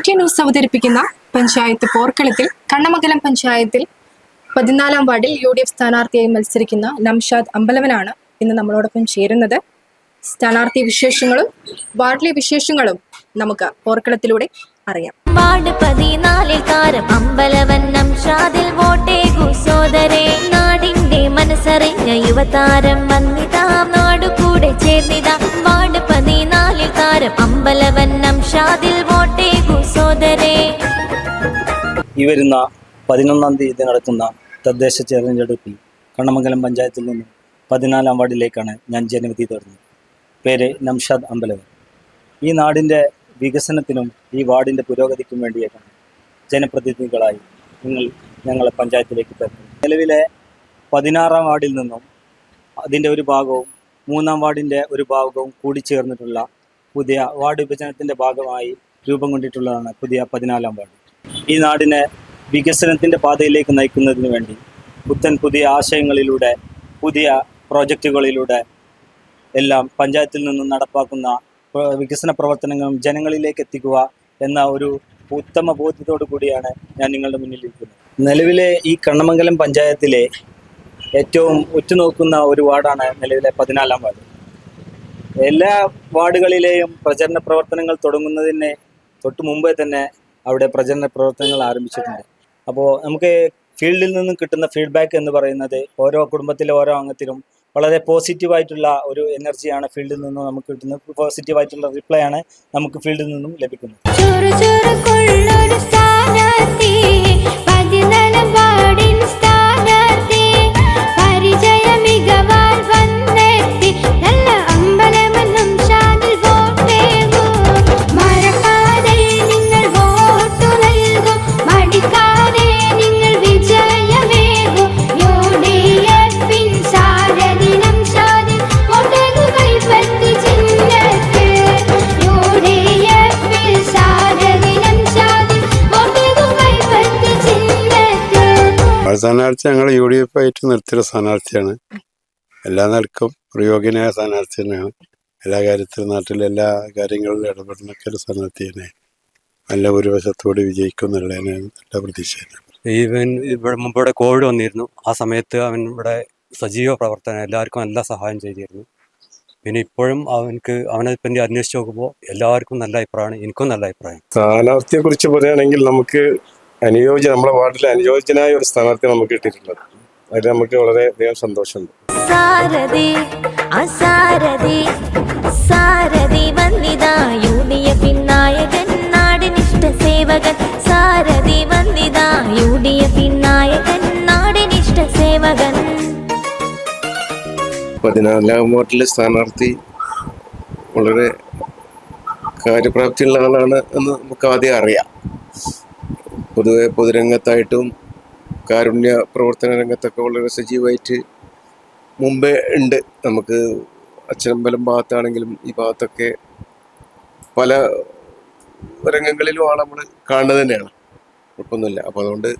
T news അവതരിപ്പിക്കുന്ന പഞ്ചായത്ത് പോർക്കളത്തിൽ കണ്ണമംഗലം പഞ്ചായത്തിൽ പതിനാലാം വാർഡിൽ യു ഡി എഫ് സ്ഥാനാർത്ഥിയായി മത്സരിക്കുന്ന നംഷാദ് അമ്പലവനാണ് ഇന്ന് നമ്മളോടൊപ്പം ചേരുന്നത്. സ്ഥാനാർത്ഥി വിശേഷങ്ങളും വാർഡിലെ വിശേഷങ്ങളും നമുക്ക് പോർക്കളത്തിലൂടെ അറിയാം. വാർഡ് അമ്പലവൻ ഷാദിൽ വോട്ടേകു സോദരേ. നാടിന്റെ യുവതാരം വന്നിതാ നാടുകൂടെ ചേർന്നിതാ. അമ്പലവന്നം ഷാദിൽ ഈ വരുന്ന പതിനൊന്നാം തീയതി നടക്കുന്ന തദ്ദേശ തെരഞ്ഞെടുപ്പിൽ കണ്ണമംഗലം പഞ്ചായത്തിൽ നിന്നും പതിനാലാം വാർഡിലേക്കാണ് ഞാൻ ജനവിധി തേടുന്നത്. പേര് നംഷാദ് അമ്പലവൻ. ഈ നാടിന്റെ വികസനത്തിനും ഈ വാർഡിന്റെ പുരോഗതിക്കും വേണ്ടിയിട്ടാണ് ജനപ്രതിനിധികളായി നിങ്ങൾ ഞങ്ങളെ പഞ്ചായത്തിലേക്ക് തരുന്നത് നിലവിലെ പതിനാറാം വാർഡിൽ നിന്നും അതിന്റെ ഒരു ഭാഗവും മൂന്നാം വാർഡിന്റെ ഒരു ഭാഗവും കൂടിച്ചേർന്നിട്ടുള്ള പുതിയ വാർഡ് വിഭജനത്തിന്റെ ഭാഗമായി രൂപം കൊണ്ടിട്ടുള്ളതാണ് പുതിയ പതിനാലാം വാർഡ്. ഈ നാടിനെ വികസനത്തിന്റെ പാതയിലേക്ക് നയിക്കുന്നതിന് വേണ്ടി പുത്തൻ പുതിയ ആശയങ്ങളിലൂടെ പുതിയ പ്രോജക്റ്റുകളിലൂടെ എല്ലാം പഞ്ചായത്തിൽ നിന്നും നടപ്പാക്കുന്ന വികസന പ്രവർത്തനങ്ങളും ജനങ്ങളിലേക്ക് എത്തിക്കുക എന്ന ഒരു ഉത്തമ ബോധ്യത്തോടു കൂടിയാണ് ഞാൻ നിങ്ങളുടെ മുന്നിൽ ഇരിക്കുന്നത്. നിലവിലെ ഈ കണ്ണമംഗലം പഞ്ചായത്തിലെ ഏറ്റവും ഉറ്റുനോക്കുന്ന ഒരു വാർഡാണ് നിലവിലെ പതിനാലാം വാർഡ്. എല്ലാ വാർഡുകളിലെയും പ്രചരണ പ്രവർത്തനങ്ങൾ തുടങ്ങുന്നതിന് തൊട്ട് മുമ്പേ തന്നെ അവിടെ പ്രചരണ പ്രവർത്തനങ്ങൾ ആരംഭിച്ചിട്ടുണ്ട്. അപ്പോൾ നമുക്ക് ഫീൽഡിൽ നിന്നും കിട്ടുന്ന ഫീഡ്ബാക്ക് എന്ന് പറയുന്നത് ഓരോ കുടുംബത്തിലെ ഓരോ അംഗത്തിലും വളരെ പോസിറ്റീവായിട്ടുള്ള ഒരു എനർജിയാണ് ഫീൽഡിൽ നിന്നും നമുക്ക് കിട്ടുന്നത് പോസിറ്റീവായിട്ടുള്ള റിപ്ലൈ ആണ് നമുക്ക് ഫീൽഡിൽ നിന്നും ലഭിക്കുന്നത്. ആ സ്ഥാനാർത്ഥി ഞങ്ങൾ യു ഡി എഫ് ആയിട്ട് നിർത്തിയ സ്ഥാനാർത്ഥിയാണ്. എല്ലാ നിലക്കും പ്രയോഗ്യനായ സ്ഥാനാർത്ഥി തന്നെയാണ്. എല്ലാ കാര്യത്തിലും നാട്ടിലെ എല്ലാ കാര്യങ്ങളിലും ഇടപെടുന്നൊക്കെ ഒരു സ്ഥാനാർത്ഥി തന്നെ നല്ല ഭൂരിപക്ഷത്തോടെ വിജയിക്കും എന്നുള്ളതിന് നല്ല പ്രതീക്ഷയാണ്. ഇവൻ ഇവിടെ മുമ്പ് ഇവിടെ കോവിഡ് വന്നിരുന്നു. ആ സമയത്ത് അവൻ ഇവിടെ സജീവ പ്രവർത്തനം എല്ലാവർക്കും നല്ല സഹായം ചെയ്തിരുന്നു. പിന്നെ ഇപ്പോഴും അവനക്ക് അവനെ പറ്റി അന്വേഷിച്ച് നോക്കുമ്പോൾ എല്ലാവർക്കും നല്ല അഭിപ്രായമാണ്. എനിക്കും നല്ല അഭിപ്രായം കാലാവസ്ഥയെ കുറിച്ച് പറയുകയാണെങ്കിൽ നമുക്ക് അനുയോജ്യ നമ്മുടെ വാർഡിൽ അനുയോജ്യനായ ഒരു സ്ഥാനാർത്ഥി നമുക്ക് കിട്ടിയിട്ടുള്ളത്. അതിൽ നമുക്ക് വളരെ അധികം സന്തോഷമുണ്ട്. സാരഥി അസാരഥി സാരഥി വന്നിതാ. യു ഡി എഫിൻ നായകൻ നാടിനിഷ്ട സേവകൻ. സാരഥി വന്നിതാ. യു ഡി എഫിൻ നായകൻ നാടിനിഷ്ട സേവകൻ. പതിനാലാം വാർഡിലെ സ്ഥാനാർത്ഥി വളരെ കാര്യപ്രാപ്തിയുള്ള ആളാണ് എന്ന് നമുക്ക് ആദ്യം അറിയാം. പൊതുവെ പൊതുരംഗത്തായിട്ടും കാരുണ്യ പ്രവർത്തന രംഗത്തൊക്കെ വളരെ സജീവമായിട്ട് മുമ്പേ ഉണ്ട്. നമുക്ക് അച്ഛനമ്പലം ഭാഗത്താണെങ്കിലും ഈ ഭാഗത്തൊക്കെ പല രംഗങ്ങളിലുമാണ് നമ്മൾ കാണുന്നത് തന്നെയാണ്. കുഴപ്പമൊന്നുമില്ല. അപ്പോൾ അതുകൊണ്ട്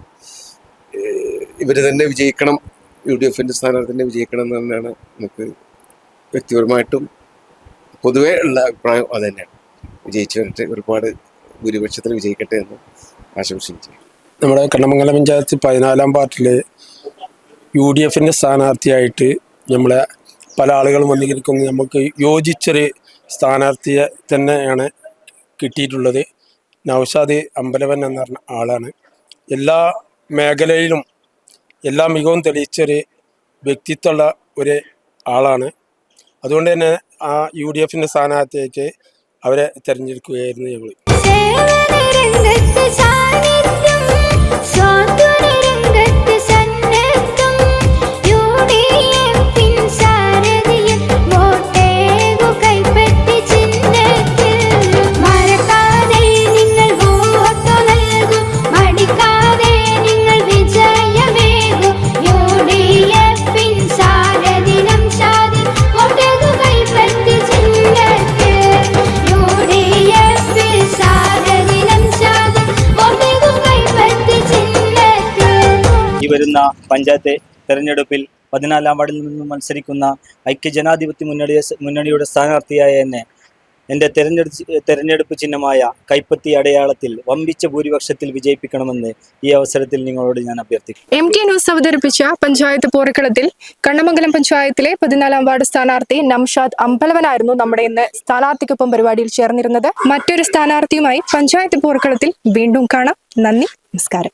ഇവർ തന്നെ വിജയിക്കണം യു ഡി എഫിന്റെ സ്ഥാനാർത്ഥി തന്നെ വിജയിക്കണം എന്ന് തന്നെയാണ് നമുക്ക് വ്യക്തിപരമായിട്ടും പൊതുവേ ഉള്ള അഭിപ്രായം അത് തന്നെയാണ്. വിജയിച്ചു വരട്ടെ ഒരുപാട് ഭൂരിപക്ഷത്തിൽ വിജയിക്കട്ടെ എന്ന് ആശംസിച്ചു നമ്മുടെ കണ്ണമംഗലം പഞ്ചായത്ത് പതിനാലാം പാർട്ടിൽ യു ഡി എഫിന്റെ സ്ഥാനാർത്ഥിയായിട്ട് നമ്മളെ പല ആളുകളും വന്നിരിക്കുന്നു. നമുക്ക് യോജിച്ചൊരു സ്ഥാനാർത്ഥിയെ തന്നെയാണ് കിട്ടിയിട്ടുള്ളത്. നൗഷാദ് അമ്പലവൻ എന്ന് പറഞ്ഞ ആളാണ്. എല്ലാ മേഖലയിലും എല്ലാ മികവും തെളിയിച്ചൊരു വ്യക്തിത്വമുള്ള ഒരു ആളാണ്. അതുകൊണ്ട് തന്നെ ആ യു ഡി എഫിന്റെ സ്ഥാനാർത്ഥിയായിട്ട് അവരെ തിരഞ്ഞെടുക്കുകയായിരുന്നു ഞങ്ങൾ ഈ വരുന്ന പഞ്ചായത്ത് തെരഞ്ഞെടുപ്പിൽ പതിനാലാം വാർഡിൽ നിന്നും മത്സരിക്കുന്ന ഐക്യജനാധിപത്യ മുന്നണിയെ മുന്നണിയുടെ സ്ഥാനാർത്ഥിയായ എന്നെ എന്റെ തെരഞ്ഞെടുപ്പ് തെരഞ്ഞെടുപ്പ് ചിഹ്നമായ കൈപ്പത്തി അടയാളത്തിൽ വമ്പിച്ച ഭൂരിപക്ഷത്തിൽ വിജയിപ്പിക്കണമെന്ന് ഈ അവസരത്തിൽ നിങ്ങളോട് ഞാൻ അഭ്യർത്ഥിക്കും എം ടി ന്യൂസ് അവതരിപ്പിച്ച പഞ്ചായത്ത് പോർക്കളത്തിൽ കണ്ണമംഗലം പഞ്ചായത്തിലെ പതിനാലാം വാർഡ് സ്ഥാനാർത്ഥി നംഷാദ് അമ്പലവനായിരുന്നു നമ്മുടെ ഇന്ന് സ്ഥാനാർത്ഥിക്കൊപ്പം പരിപാടിയിൽ ചേർന്നിരുന്നത്. മറ്റൊരു സ്ഥാനാർത്ഥിയുമായി പഞ്ചായത്ത് പോർക്കളത്തിൽ വീണ്ടും കാണാം. നന്ദി നമസ്കാരം.